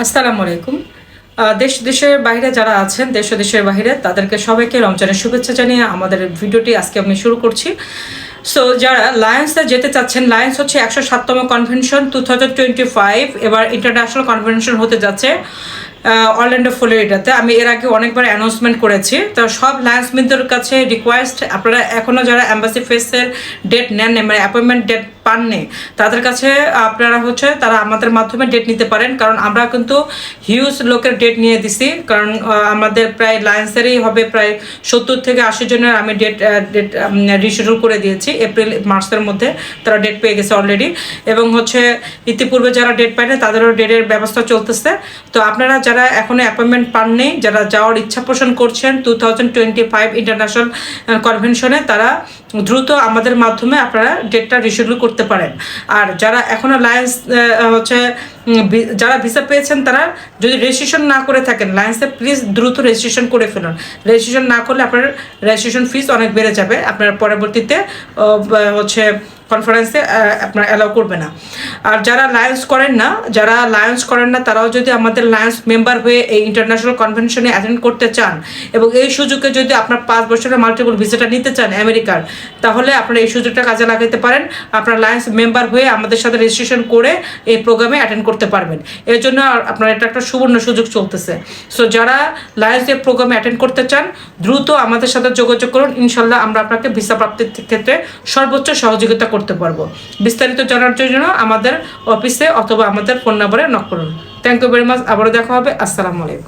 আসসালামু আলাইকুম। দেশ দেশের বাইরে যারা আছেন, দেশ দেশের বাইরে, তাদেরকে সবাইকে রমজানের শুভেচ্ছা জানিয়ে আমাদের ভিডিওটি আজকে আমি শুরু করছি। সো যারা লায়ন্সে যেতে চাচ্ছেন লায়ন্স হচ্ছে একশো সাততম convention two thousand twenty five এবার ইন্টারন্যাশনাল কনভেনশন হতে যাচ্ছে। অরল্যান্ডো ফ্লোরিডাতে আমি এর আগে অনেকবার অ্যানাউন্সমেন্ট করেছি। তো সব লায়ন্স লায়েন্সমেন্টদের কাছে রিকোয়েস্ট আপনারা এখনও যারা অ্যাম্বাসি ফেসের ডেট নেন মানে অ্যাপয়েন্টমেন্ট ডেট পাননি, তাদের কাছে আপনারা হচ্ছে তারা আমাদের মাধ্যমে ডেট নিতে পারেন। কারণ আমরা কিন্তু হিউজ লোকের ডেট নিয়ে দিছি। কারণ আমাদের প্রায় লায়েন্সেরই হবে প্রায় সত্তর থেকে আশি জনের আমি ডেট ডেট রিশিডিউল করে দিয়েছি। এপ্রিল মার্চের মধ্যে তারা ডেট পেয়ে গেছে অলরেডি এবং হচ্ছে ইতিপূর্বে যারা ডেট পায়নি, তাদেরও ডেটের ব্যবস্থা চলতেছে। তো আপনারা যারা এখনও অ্যাপয়েন্টমেন্ট পাননি, যারা যাওয়ার ইচ্ছা পোষণ করছেন two thousand twenty five international কনভেনশনে তারা দ্রুত আমাদের মাধ্যমে আপনারা ডেটটা রিশিডিউল করতে পারেন। আর যারা এখনও লায়েন্স হচ্ছে যারা ভিসা পেয়েছেন তারা যদি রেজিস্ট্রেশন না করে থাকেন লায়েন্সে প্লিজ দ্রুত রেজিস্ট্রেশন করে ফেলুন। রেজিস্ট্রেশন না করলে আপনার রেজিস্ট্রেশন ফিস অনেক বেড়ে যাবে। আপনার পরবর্তীতে হচ্ছে কনফারেন্সে আপনার অ্যালাউ করবে না। আর যারা লায়ন্স করেন না, যারা লায়ন্স করেন না, তারাও যদি আমাদের লায়ন্স মেম্বার হয়ে এই ইন্টারন্যাশনাল কনভেনশনে অ্যাটেন্ড করতে চান এবং এই সুযোগে যদি আপনার পাঁচ বছরের মাল্টিপল ভিসাটা নিতে চান আমেরিকার তাহলে আপনারা এই সুযোগটা কাজে লাগাতে পারেন। আপনার লায়ন্স মেম্বার হয়ে আমাদের সাথে রেজিস্ট্রেশন করে এই প্রোগ্রামে অ্যাটেন্ড করতে পারবেন। এর জন্য আপনার এটা একটা সুবর্ণ সুযোগ চলতেছে। সো যারা লায়েন্স এই প্রোগ্রামে অ্যাটেন্ড করতে চান, দ্রুত আমাদের সাথে যোগাযোগ করুন। ইনশাল্লাহ আমরা আপনাকে ভিসা প্রাপ্তির ক্ষেত্রে সর্বোচ্চ সহযোগিতা করতে পারব। বিস্তারিত জানার জন্য আমাদের অফিসে অথবা আমাদের ফোন নাম্বারে নক করুন। থ্যাংক ইউ ভেরি মাচ আবারও দেখা হবে। আসসালামু আলাইকুম।